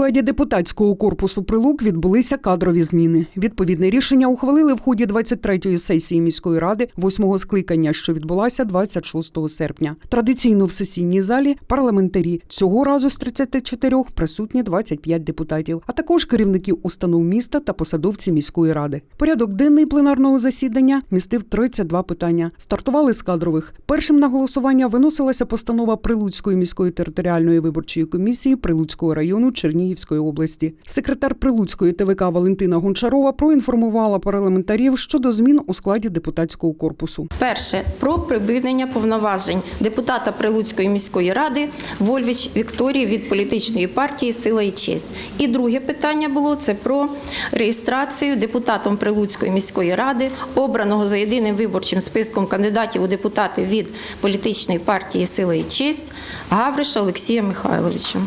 складі депутатського корпусу прилук відбулися кадрові зміни. Відповідне рішення ухвалили в ході 23-ї сесії міської ради, восьмого скликання, що відбулася 26 серпня. Традиційно в сесійній залі парламентарі цього разу з 34 присутні 25 депутатів, а також керівники установ міста та посадовці міської ради. Порядок денний пленарного засідання містив 32 питання. Стартували з кадрових. Першим на голосування виносилася постанова Прилуцької міської територіальної виборчої комісії Прилуцького району Чернігівської області. Секретар Прилуцької ТВК Валентина Гончарова проінформувала парламентарів щодо змін у складі депутатського корпусу. Перше про припинення повноважень депутата Прилуцької міської ради Вольвіч Вікторії від політичної партії Сила і честь. І друге питання було це про реєстрацію депутатом Прилуцької міської ради, обраного за єдиним виборчим списком кандидатів у депутати від політичної партії Сила і честь Гавриша Олексія Михайловича.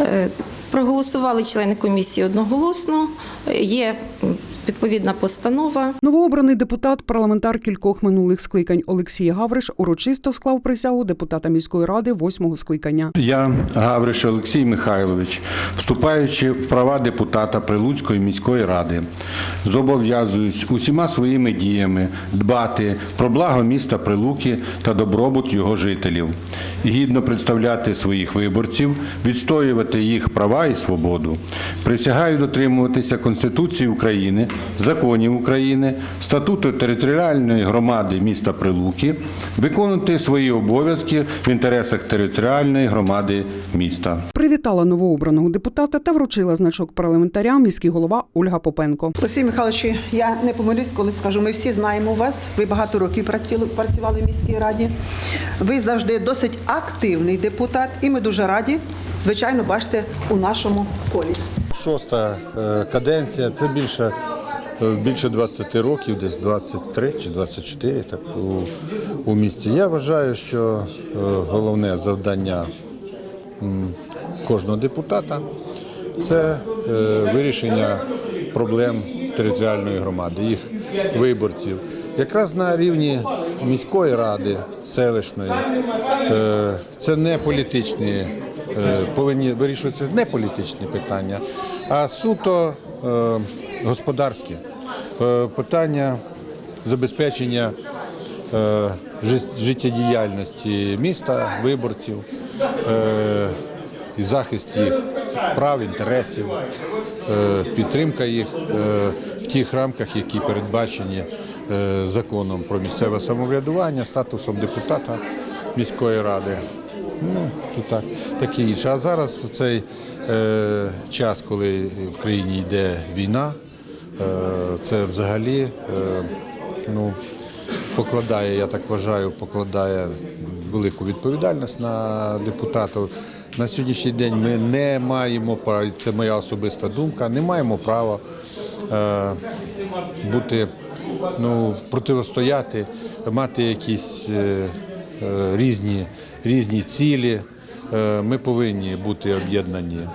Е, Проголосували члени комісії одноголосно. Є відповідна постанова. Новообраний депутат, парламентар кількох минулих скликань Олексій Гавриш урочисто склав присягу депутата міської ради восьмого скликання. Я, Гавриш Олексій Михайлович, вступаючи в права депутата Прилуцької міської ради, зобов'язуюсь усіма своїми діями дбати про благо міста Прилуки та добробут його жителів, гідно представляти своїх виборців, відстоювати їх права і свободу. Присягаю дотримуватися Конституції України, законів України, статуту територіальної громади міста Прилуки, виконувати свої обов'язки в інтересах територіальної громади міста. Привітала новообраного депутата та вручила значок парламентаря міський голова Ольга Попенко. Олексій Михайлович, я не помилюсь, коли скажу, ми всі знаємо вас. Ви багато років працювали в міській раді. Ви завжди досить активний депутат, і ми дуже раді, звичайно, бачите у нашому колі. Шоста е, каденція, це більше, більше 20 років, десь 23 чи 24 так, у, у місті. Я вважаю, що е, головне завдання кожного депутата це е, вирішення проблем територіальної громади, їх виборців. Якраз на рівні міської ради, селищної, е, це не політичні, е, повинні вирішуватися не політичні питання, а суто е, господарські Е, питання забезпечення е, життєдіяльності міста, виборців, і захист їх прав, інтересів, підтримка їх в тих рамках, які передбачені законом про місцеве самоврядування, статусом депутата міської ради. Ну, то так, таке інше. А зараз цей час, коли в країні йде війна, е, це взагалі е, ну, покладає, я так вважаю, покладає велику відповідальність на депутатів. На сьогоднішній день ми не маємо права, це моя особиста думка, не маємо права е, бути, ну, протистояти, мати якісь е, е, різні, різні цілі. Е, Ми повинні бути об'єднані,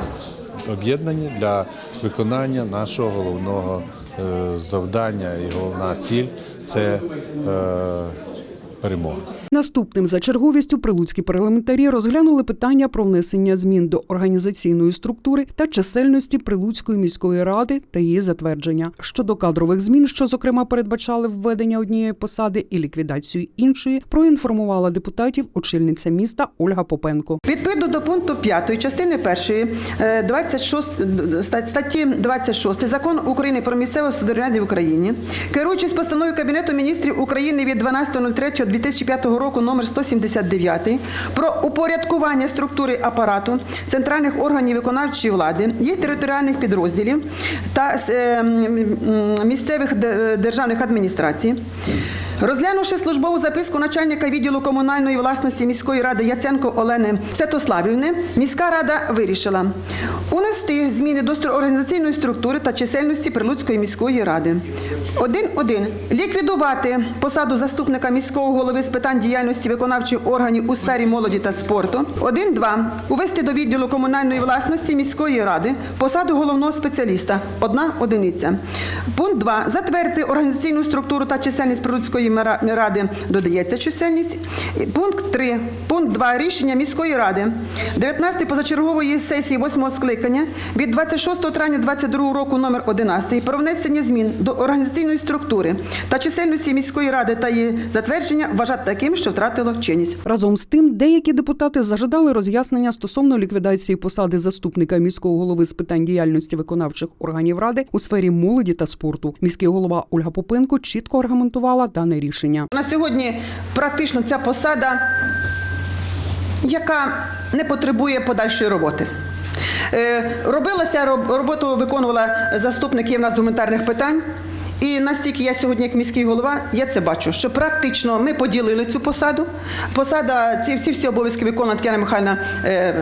об'єднані для виконання нашого головного е, завдання і головна ціль це е, перемога. Наступним за черговістю прилуцькі парламентарі розглянули питання про внесення змін до організаційної структури та чисельності Прилуцької міської ради та її затвердження. Щодо кадрових змін, що зокрема передбачали введення однієї посади і ліквідацію іншої, проінформувала депутатів очільниця міста Ольга Попенко. Відповідно до пункту 5 частини 1 е, 26, ста- статті 26 Закону України про місцеве самоврядування в Україні, керуючись постановою Кабінету міністрів України від 12.03.2005 року номер 179 про упорядкування структури апарату центральних органів виконавчої влади, їх територіальних підрозділів та е, місцевих державних адміністрацій. Розглянувши службову записку начальника відділу комунальної власності міської ради Яценко Олени Святославівни, міська рада вирішила унести зміни до організаційної структури та чисельності Прилуцької міської ради. 1.1. Ліквідувати посаду заступника міського голови з питань діяльності виконавчих органів у сфері молоді та спорту. 1.2. Увести до відділу комунальної власності міської ради посаду головного спеціаліста. Одна одиниця. Пункт 2. Затвердити організаційну структуру та чисельність Прилуцької ради. Додається чисельність. Пункт 3. Пункт 2. Рішення міської ради 19 позачергової сесії 8 скликання від 26 травня 22 року номер 11 про внесення змін до організаційної структури та чисельності міської ради та її затвердження вважати таким, що втратило чинність. Разом з тим, деякі депутати зажадали роз'яснення стосовно ліквідації посади заступника міського голови з питань діяльності виконавчих органів ради у сфері молоді та спорту. Міський голова Ольга Попенко чітко аргументувала дане рішення. На сьогодні практично ця посада, яка не потребує подальшої роботи. Е, Робилася роб- роботу виконувала заступник є в з гуманітарних питань. І настільки я сьогодні, як міський голова, я це бачу, що практично ми поділили цю посаду. Посада, ці всі всі обов'язки виконувала Тетяна Михайлівна е,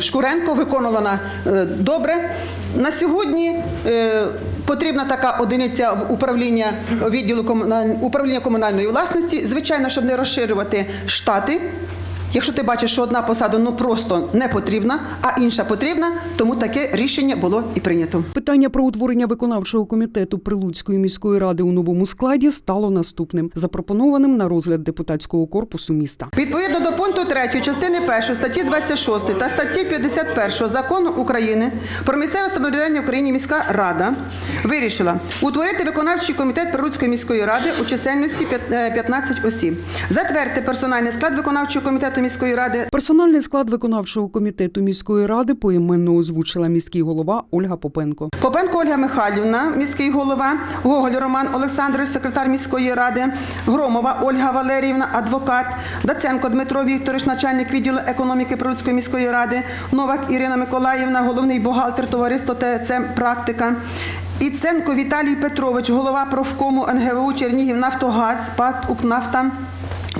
Шкуренко, виконувана е, добре. На сьогодні е, потрібна така одиниця в управління відділу комуналь- управління комунальної власності. Звичайно, щоб не розширювати штати. Якщо ти бачиш, що одна посада ну просто не потрібна, а інша потрібна, тому таке рішення було і прийнято. Питання про утворення виконавчого комітету Прилуцької міської ради у новому складі стало наступним, запропонованим на розгляд депутатського корпусу міста. Відповідно до пункту 3 частини 1 статті 26 та статті 51 закону України про місцеве самоврядування в Україні міська рада вирішила утворити виконавчий комітет Прилуцької міської ради у чисельності п'ят- е, 15 осіб, затвердити персональний склад виконавчого комітету міської ради Персональний склад виконавчого комітету міської ради поіменно озвучила міський голова Ольга Попенко. Попенко Ольга Михайлівна, міський голова, Гоголь Роман Олександрович, секретар міської ради, Громова Ольга Валеріївна, адвокат, Даценко Дмитро Вікторович, начальник відділу економіки Прилуцької міської ради, Новак Ірина Миколаївна, головний бухгалтер товариства ТЦ Практика. Іценко Віталій Петрович, голова профкому НГВУ Чернігів Нафтогаз, ПАТ «Укнафта».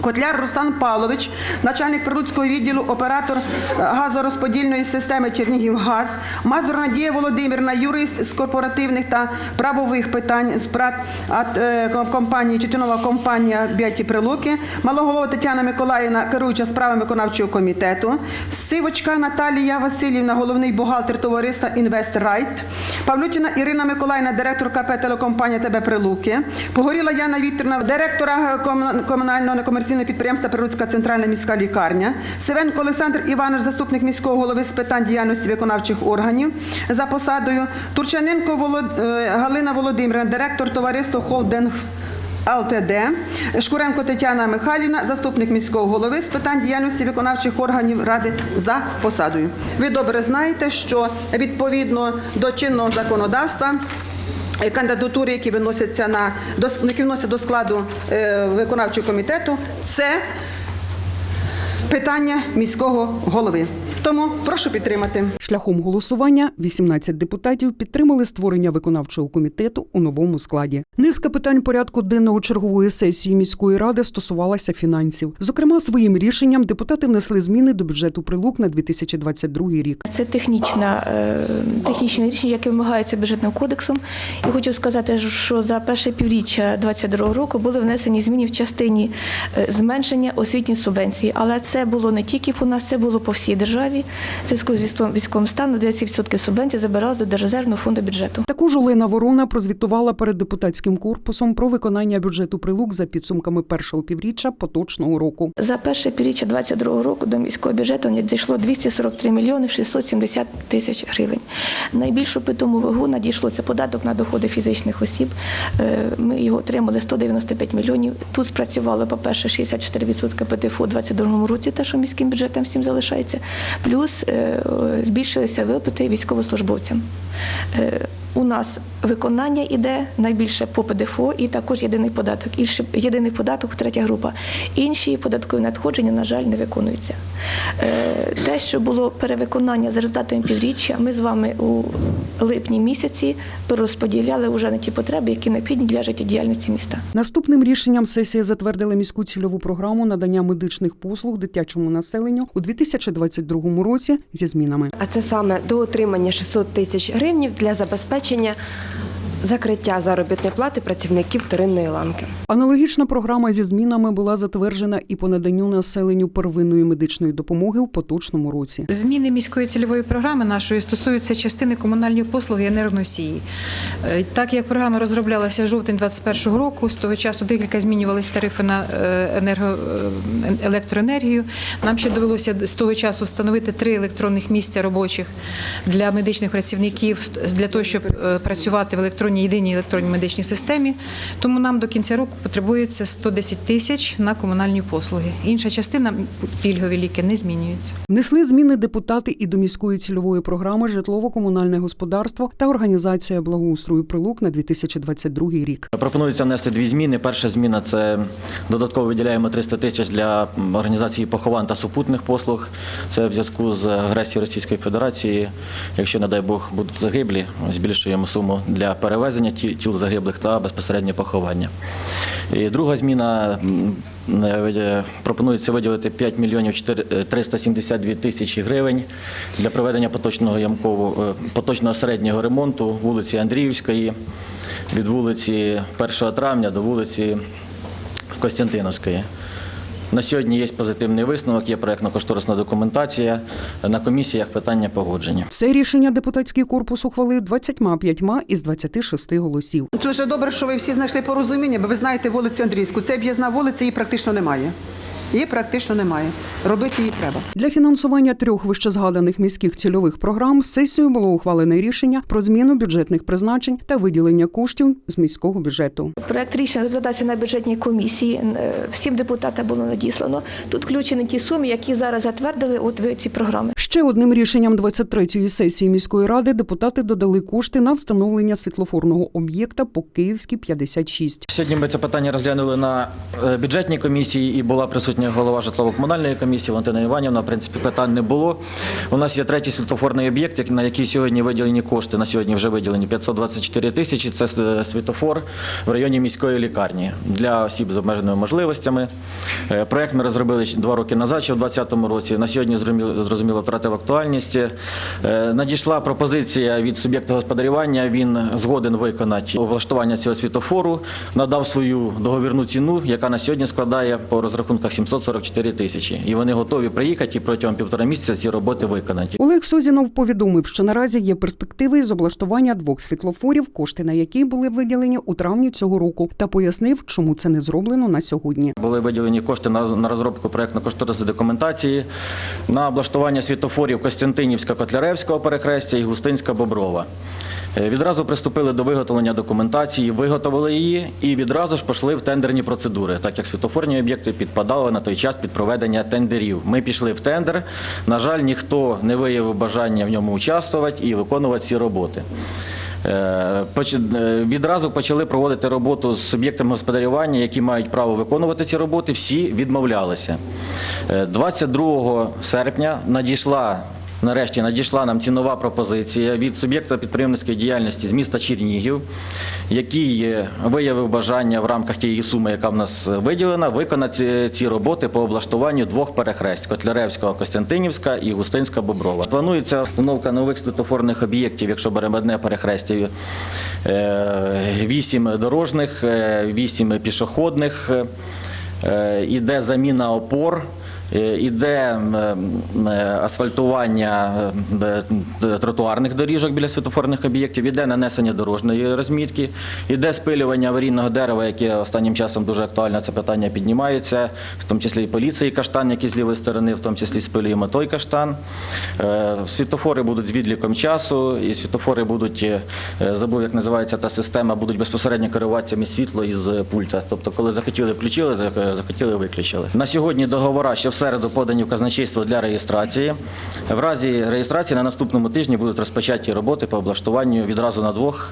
Котляр Руслан Павлович, начальник Прилуцького відділу, оператор е, газорозподільної системи Чернігівгаз, Мазур Надія Володимирівна, юрист з корпоративних та правових питань з прат е, ком- компанії Тютюнова компанія Б'яті Прилуки, Малоголова Тетяна Миколаївна, керуюча справами виконавчого комітету, Сивочка Наталія Васильівна, головний бухгалтер товариства Інвестрайт, Павлютіна Ірина Миколаївна, директор КП телекомпанія ТБ Прилуки, Погоріла Яна Вікторівна, директора комунального некомерційного підприємства Прилуцька центральна міська лікарня, Севенко Олександр Іванович, заступник міського голови з питань діяльності виконавчих органів за посадою, Турчаненко е, Галина Володимирівна, директор товариства Холдинг. ЛТД, Шкуренко Тетяна Михайлівна, заступник міського голови з питань діяльності виконавчих органів ради за посадою. Ви добре знаєте, що відповідно до чинного законодавства. Е, Кандидатури, які виносяться на які вносять до складу е, виконавчого комітету, це питання міського голови. Тому прошу підтримати. Шляхом голосування 18 депутатів підтримали створення виконавчого комітету у новому складі. Низка питань порядку денного чергової сесії міської ради стосувалася фінансів. Зокрема, своїм рішенням депутати внесли зміни до бюджету прилук на 2022 рік. Це технічна, е, технічне рішення, яке вимагається бюджетним кодексом. І хочу сказати, що за перше півріччя 2022 року були внесені зміни в частині е, зменшення освітньої субвенції. Але це було не тільки по нас, це було по всій державі. В зв'язку з військовим- станом 20% субвенції забиралось до Держрезервного фонду бюджету. Також Олена Ворона прозвітувала перед депутатським корпусом про виконання бюджету прилук за підсумками першого півріччя поточного року. За перше півріччя 2022 року до міського бюджету надійшло 243 мільйони 670 тисяч гривень. Найбільшу питому вагу надійшло це податок на доходи фізичних осіб. Е, Ми його отримали 195 мільйонів. Тут спрацювало, по-перше, 64% ПТФО у 2022 році, те, що міським бюджетом всім залишається. Плюс е, збільшилися виплати військовослужбовцям. У нас виконання іде найбільше по ПДФО і також єдиний податок. Інші- Єдиний податок, третя група. Інші податкові надходження, на жаль, не виконуються. Е, Те, що було перевиконання за результатами півріччя, ми з вами у липні місяці перерозподіляли вже на ті потреби, які необхідні для життєдіяльності міста. Наступним рішенням сесія затвердила міську цільову програму надання медичних послуг дитячому населенню у 2022 році зі змінами. А це саме до отримання 600 тисяч гривнів для забезпечення телебачення закриття заробітної плати працівників вторинної ланки. Аналогічна програма зі змінами була затверджена і по наданню населенню первинної медичної допомоги у поточному році. Зміни міської цільової програми нашої стосуються частини комунальної послуги енергоносії. Е, Так як програма розроблялася жовтень 2021 року, з того часу декілька змінювалися тарифи на е, енерго, е, електроенергію. Нам ще довелося з того часу встановити три електронних місця робочих для медичних працівників для того, щоб працювати в електронній єдиній електронній медичній системі. Тому нам до кінця року потребується 110 тисяч на комунальні послуги. Інша частина пільгові ліки не змінюється. Внесли зміни депутати і до міської цільової програми Житлово-комунальне господарство та організація благоустрою прилук на 2022 рік. Пропонується внести дві зміни. Перша зміна це додатково виділяємо 300 тисяч для організації поховань та супутних послуг. Це в зв'язку з агресією Російської Федерації. Якщо, не дай Бог, будуть загиблі, збільшуємо суму для перевезення ті- тіл загиблих та безпосередньо поховання. І друга зміна е, пропонується виділити 5 мільйонів 4 е, 372 тисячі гривень для проведення поточного ямкового е, поточного середнього ремонту вулиці Андріївської від вулиці 1 травня до вулиці Костянтиновської. На сьогодні є позитивний висновок, є проєктно-кошторисна документація. На комісіях питання погодження. Це рішення депутатський корпус ухвалив 25 із 26 голосів. Дуже добре, що ви всі знайшли порозуміння, бо ви знаєте вулицю Андрійську. Це об'їзна вулиця, її практично немає. Її практично немає. Робити її треба. Для фінансування трьох вищезгаданих міських цільових програм сесією було ухвалене рішення про зміну бюджетних призначень та виділення коштів з міського бюджету. Проект рішення розглядався на бюджетній комісії. Е, Всім депутатам було надіслано. Тут включені ті суми, які зараз затвердили от ці програми. Ще одним рішенням 23-ї сесії міської ради депутати додали кошти на встановлення світлофорного об'єкта по Київській 56. Сьогодні ми це питання розглянули на е, бюджетній комісії і була присутня голова житлово-комунальної комісії Валентина Іванівна. В принципі, питань не було. У нас є третій світлофорний об'єкт, на який сьогодні виділені кошти. На сьогодні вже виділені 524 тисячі. Це е, світлофор в районі міської лікарні для осіб з обмеженими можливостями. Е, Проект ми розробили два роки назад, ще в 2020 році. На сьогодні зрозуміло- зрозуміло втратив актуальність. Е, Надійшла пропозиція від суб'єкта господарювання. Він згоден виконати облаштування цього світофору, надав свою договірну ціну, яка на сьогодні складає по розрахунках 744 тисячі. І вони готові приїхати і протягом півтора місяця ці роботи виконати. Олег Созінов повідомив, що наразі є перспективи з облаштування двох світлофорів, кошти на які були виділені у травні цього року, та пояснив, чому це не зроблено на сьогодні. Були виділені кошти на, розробку проєктно-кошторисної документації, на облаштування світофорів Костянтинівська Котляревського перехрестя і Густинська Боброва. Е, Відразу приступили до виготовлення документації, виготовили її і відразу ж пішли в тендерні процедури, так як світофорні об'єкти підпадали на той час під проведення тендерів. Ми пішли в тендер. На жаль, ніхто не виявив бажання в ньому участвувати і виконувати ці роботи. Е, е, Відразу почали проводити роботу з суб'єктами господарювання, які мають право виконувати ці роботи. Всі відмовлялися. Е, 22 серпня надійшла. Нарешті надійшла нам цінова пропозиція від суб'єкта підприємницької діяльності з міста Чернігів, який е, виявив бажання в рамках тієї суми, яка в нас виділена, виконати ці роботи по облаштуванню двох перехресть Котляревського, Костянтинівська і Густинська Боброва. Планується встановка нових світлофорних об'єктів, якщо беремо одне перехрестя, е, вісім дорожних, е, вісім пішохідних, е, іде заміна опор. Е, Іде е, асфальтування е, тротуарних доріжок біля світофорних об'єктів, іде нанесення дорожньої розмітки, іде спилювання аварійного дерева, яке останнім часом дуже актуально це питання піднімається, в тому числі і поліції каштан, який з лівої сторони, в тому числі спилюємо той каштан. Світофори будуть з відліком часу, і світофори будуть, забув, як називається та система, будуть безпосередньо керуватися між світло із пульта. Тобто, коли захотіли, включили, захотіли, виключили. На сьогодні договора ще середу подані в казначейство для реєстрації. В разі реєстрації на наступному тижні будуть розпочаті роботи по облаштуванню відразу на двох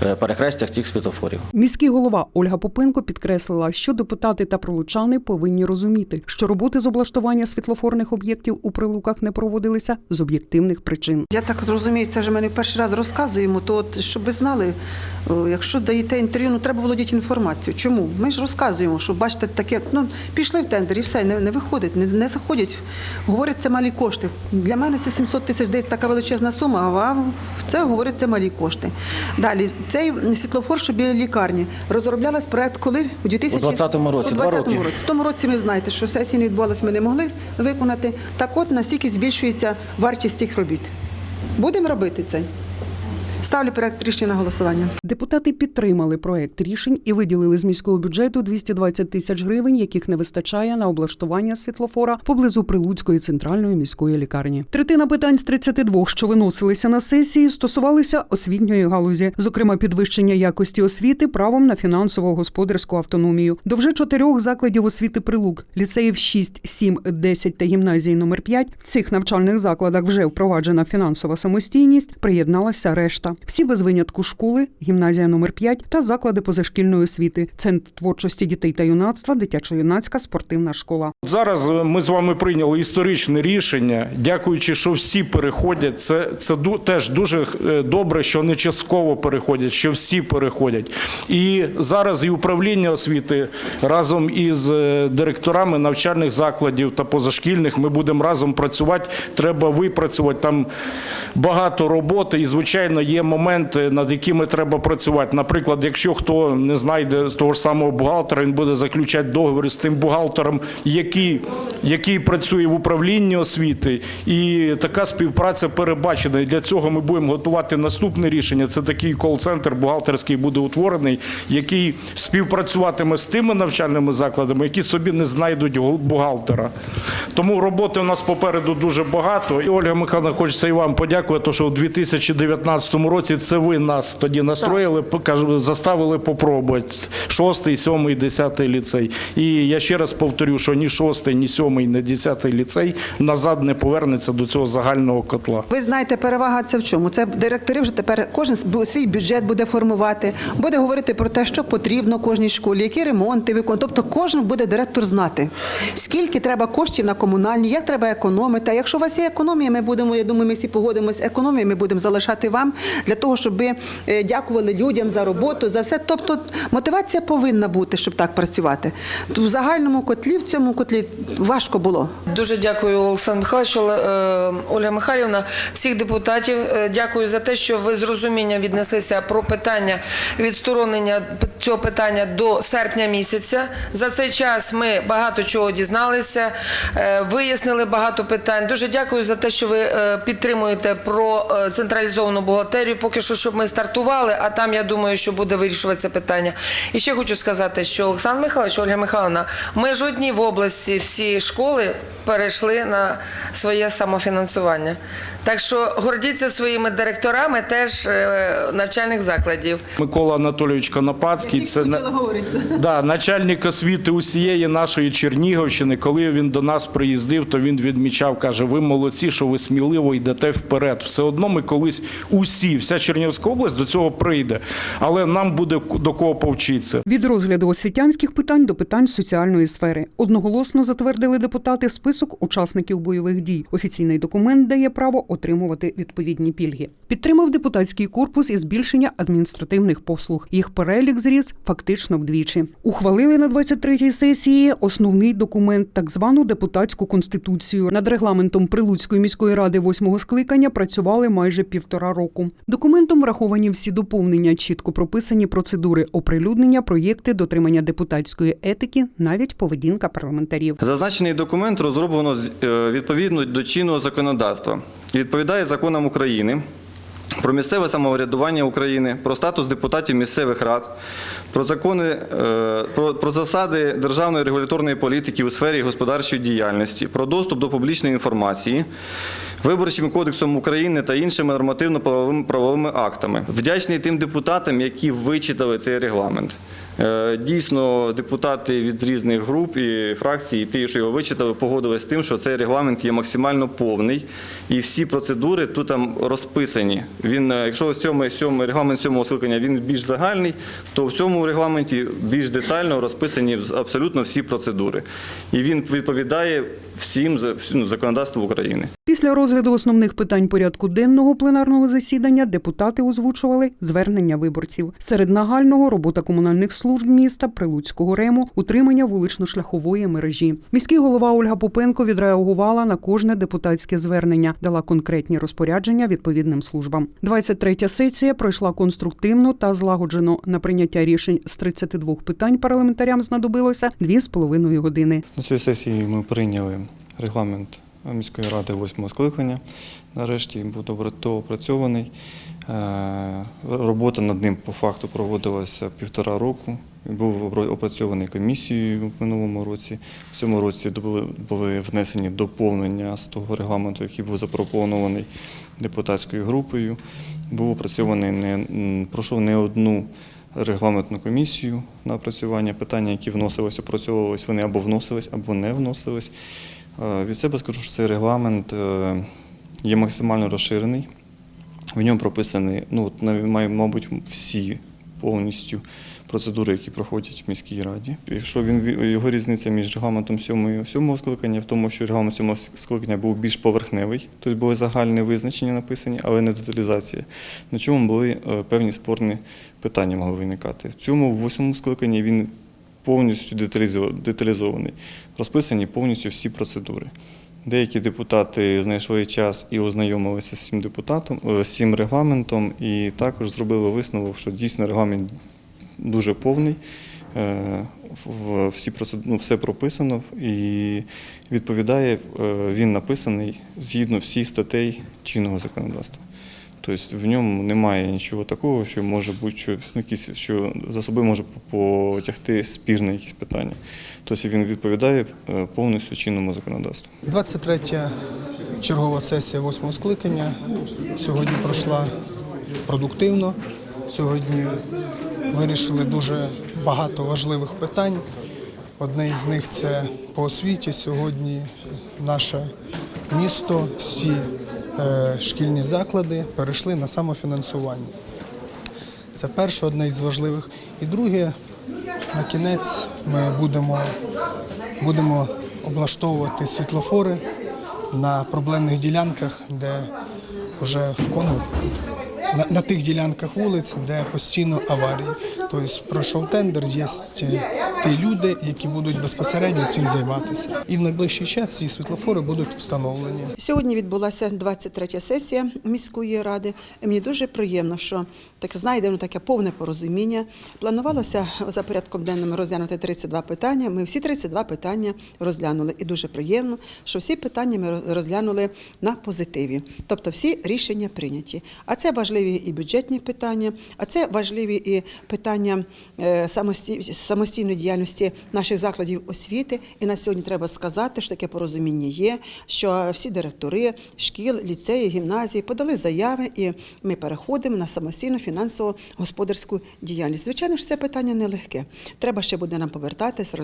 перехрестях цих світофорів. Міський голова Ольга Попенко підкреслила, що депутати та прилучани повинні розуміти, що роботи з облаштування світлофорних об'єктів у прилуках не проводилися з об'єктивних причин. Я так розумію, це вже ми не перший раз розказуємо. То от, щоб ви знали, якщо даєте інтерв'ю, ну треба володіти інформацією. Чому? Ми ж розказуємо, що бачите, таке, ну пішли в тендер і все, не, не виходить, не, не заходять. Говорять, це малі кошти. Для мене це 700 тисяч десь така величезна сума, а вам це говорять, це малі кошти. Далі Цей світлофор, що біля лікарні, розроблялась проект коли? У 2000... У 20-му році, У два 20-му році. В тому році ви знаєте, що сесія не відбулася, ми не могли виконати. Так от, наскільки збільшується вартість цих робіт. Будемо робити це. Ставлю проект рішення на голосування. Депутати підтримали проект рішень і виділили з міського бюджету 220 тисяч гривень, яких не вистачає на облаштування світлофора поблизу Прилуцької центральної міської лікарні. Третина питань з 32, що виносилися на сесії, стосувалися освітньої галузі, зокрема підвищення якості освіти правом на фінансово-господарську автономію. До вже чотирьох закладів освіти прилук ліцеїв 6, 7, 10 та гімназії номер 5 В цих навчальних закладах вже впроваджена фінансова самостійність. Приєдналася решта. Всі без винятку школи, гімназія номер 5 та заклади позашкільної освіти, центр творчості дітей та юнацтва, дитячо-юнацька спортивна школа. Зараз е, ми з вами прийняли історичне рішення, дякуючи, що всі переходять. Це, це теж дуже е, добре, що не частково переходять, що всі переходять. І зараз і управління освіти разом із е, директорами навчальних закладів та позашкільних ми будемо разом працювати. Треба випрацювати там багато роботи, і звичайно є моменти, над якими треба працювати. Наприклад, якщо хто не знайде того ж самого бухгалтера, він буде заключати договір з тим бухгалтером, який, який працює в управлінні освіти, і така співпраця перебачена. І для цього ми будемо готувати наступне рішення. Це такий кол-центр бухгалтерський буде утворений, який співпрацюватиме з тими навчальними закладами, які собі не знайдуть бухгалтера. Тому роботи у нас попереду дуже багато. І Ольга Михайловна, хочеться і вам подякувати, що у 2019 році це ви нас тоді настроїли, покаж- заставили попробувати. Шостий, сьомий, десятий ліцей. І я ще раз повторю, що ні шостий, ні сьомий, ні десятий ліцей назад не повернеться до цього загального котла. Ви знаєте, перевага це в чому? Це директори вже тепер кожен свій бюджет буде формувати, буде говорити про те, що потрібно кожній школі, які ремонти виконувати. Тобто кожен буде директор знати, скільки треба коштів на комунальні, як треба економити. А якщо у вас є економія, ми будемо, я думаю, ми всі погодимося, економію ми будемо залишати вам для того, щоб е, дякували людям за роботу, за все. Тобто мотивація повинна бути, щоб так працювати. В загальному котлі, в цьому котлі важко було. Дуже дякую, Олександр Михайлович, е, Ольга Михайлівна, всіх депутатів. Е, Дякую за те, що ви з розумінням віднеслися про питання відсторонення цього питання до серпня місяця. За цей час ми багато чого дізналися, е, вияснили багато питань. Дуже дякую за те, що ви е, підтримуєте про е, централізовану бухгалтерію. Поки що, щоб ми стартували, а там я думаю, що буде вирішуватися питання. І ще хочу сказати, що Олександр Михайлович, Ольга Михайловна, ми жодні в області всі школи перейшли на своє самофінансування. Так що гордіться своїми директорами теж е, навчальних закладів. Микола Анатолійович Конопацький, це да, начальник освіти усієї нашої Чернігівщини. Коли він до нас приїздив, то він відмічав, каже: ви молодці, що ви сміливо йдете вперед. Все одно ми колись усі, вся Чернігівська область до цього прийде, але нам буде до кого повчитися. Від розгляду освітянських питань до питань соціальної сфери одноголосно затвердили депутати список учасників бойових дій. Офіційний документ дає право отримувати відповідні пільги. Підтримав депутатський корпус і збільшення адміністративних послуг. Їх перелік зріс фактично вдвічі. Ухвалили на 23-й сесії основний документ, так звану депутатську конституцію. Над регламентом Прилуцької міської ради восьмого скликання працювали майже півтора року. Документом враховані всі доповнення, чітко прописані процедури оприлюднення, проєкти, дотримання депутатської етики, навіть поведінка парламентарів. Зазначений документ розроблено е, відповідно до чинного законодавства відповідає законам України. Про місцеве самоврядування України, про статус депутатів місцевих рад, про закони, е, про, про засади державної регуляторної політики у сфері господарчої діяльності, про доступ до публічної інформації, Виборчим кодексом України та іншими нормативно-правовими правовими актами. Вдячний тим депутатам, які вичитали цей регламент. Е, Дійсно, депутати від різних груп і фракцій, і ті, що його вичитали, погодились з тим, що цей регламент є максимально повний, і всі процедури тут там розписані. Він, е, якщо сьомий, сьомий регламент сьомого скликання він більш загальний, то в цьому регламенті більш детально розписані абсолютно всі процедури. І він відповідає всім, ну, законодавству України. Після розгляду основних питань порядку денного пленарного засідання депутати озвучували звернення виборців. Серед нагального робота комунальних служб міста, Прилуцького рему, утримання вулично-шляхової мережі. Міський голова Ольга Попенко відреагувала на кожне депутатське звернення, дала конкретні розпорядження відповідним службам. 23-я сесія пройшла конструктивно та злагоджено. На прийняття рішень з 32 питань парламентарям знадобилося 2,5 години. На цій сесії ми прийняли регламент міської ради восьмого скликання. Нарешті він добре доопрацьований. Е, Робота над ним по факту проводилася півтора року. Був опрацьований комісією в минулому році. В цьому році були, внесені доповнення з того регламенту, який був запропонований депутатською групою. Був опрацьований не пройшов не одну регламентну комісію на опрацювання. Питання, які вносились, опрацьовувалися, вони або вносились, або не вносились. Е, Від себе скажу, що цей регламент е, є максимально розширений. В ньому прописані, ну, от, мабуть, всі повністю процедури, які проходять в міській раді. Якщо він ві- його різниця між регламентом сьомого і сьомого скликання в тому, що регламент сьомого скликання був більш поверхневий, тобто були загальні визначення написані, але не деталізація. На чому були е, певні спорні питання могли виникати. В цьому в восьмому скликанні він повністю деталізований, розписані повністю всі процедури. Деякі депутати знайшли час і ознайомилися з цим депутатом, е, з цим регламентом, і також зробили висновок, що дійсно регламент дуже повний. е, Всі ну, все прописано і відповідає, е, він написаний згідно всіх статей чинного законодавства. Тобто в ньому немає нічого такого, що може бути що, ну, якісь, що за собою може потягти спірне якісь питання. Тобто він відповідає е, повністю чинному законодавству. 23 чергова сесія восьмого скликання сьогодні пройшла продуктивно. Сьогодні вирішили дуже багато важливих питань. Одне із них це по освіті. Сьогодні наше місто, всі шкільні заклади перейшли на самофінансування. Це перше, одне із важливих. І друге, на кінець ми будемо, будемо облаштовувати світлофори на проблемних ділянках, де вже в кому на, на тих ділянках вулиць, де постійно аварії. Тобто пройшов тендер, є ті люди, які будуть безпосередньо цим займатися. І в найближчий час ці світлофори будуть встановлені. Сьогодні відбулася 23 сесія міської ради. І мені дуже приємно, що так знайдено таке повне порозуміння. Планувалося за порядком денним розглянути 32 питання. Ми всі 32 питання розглянули. І дуже приємно, що всі питання ми розглянули на позитиві. Тобто всі рішення прийняті. А це важливі і бюджетні питання, а це важливі і питання е, самостійної діяльності наших закладів освіти. І на сьогодні треба сказати, що таке порозуміння є, що всі директори шкіл, ліцеї, гімназії подали заяви, і ми переходимо на самостійну фінансово-господарську діяльність. Звичайно ж, це питання нелегке. Треба ще буде нам повертатись,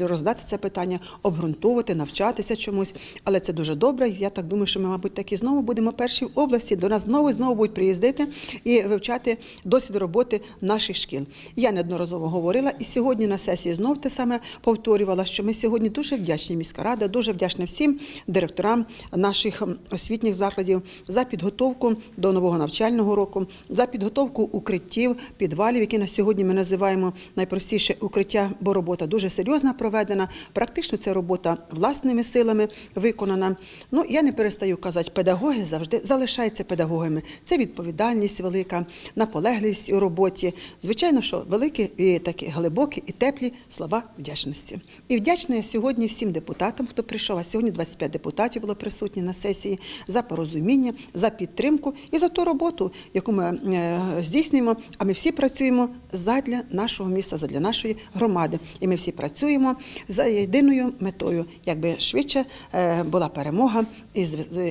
роздати це питання, обґрунтовувати, навчатися чомусь. Але це дуже добре. Я так думаю, що ми, мабуть, таки знову будемо перші в області. До нас знову і знову будуть приїздити і вивчати досвід роботи наших шкіл. Я неодноразово говорила, і сьогодні на сесії знов те саме повторювала, що ми сьогодні дуже вдячні міська рада, дуже вдячні всім директорам наших освітніх закладів за підготовку до нового навчального року, за підготовку укриттів, підвалів, які на сьогодні ми називаємо найпростіше укриття, бо робота дуже серйозно проведена. Практично це робота власними силами виконана. Ну я не перестаю казати, педагоги завжди залишаються педагогами. Це відповідальність велика, наполегливість у роботі. Звичайно, що великі і такі глибокі і теплі слова вдячності. І вдячна я сьогодні всім депутатам, хто прийшов. А сьогодні 25 депутатів було присутні на сесії за порозуміння, за підтримку і за ту роботу, яку ми е, здійснюємо. А ми всі працюємо задля нашого міста, задля нашої громади. І ми всі працюємо за єдиною метою, якби швидше е, була перемога,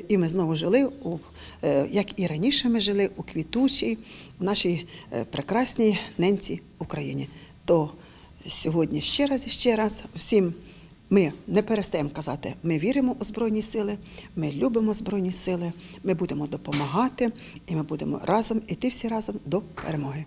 і ми знову жили у як і раніше ми жили у квітучій, в нашій е, прекрасній ненці Україні. То сьогодні ще раз і ще раз всім ми не перестаємо казати, ми віримо у Збройні сили, ми любимо Збройні сили, ми будемо допомагати і ми будемо разом іти всі разом до перемоги.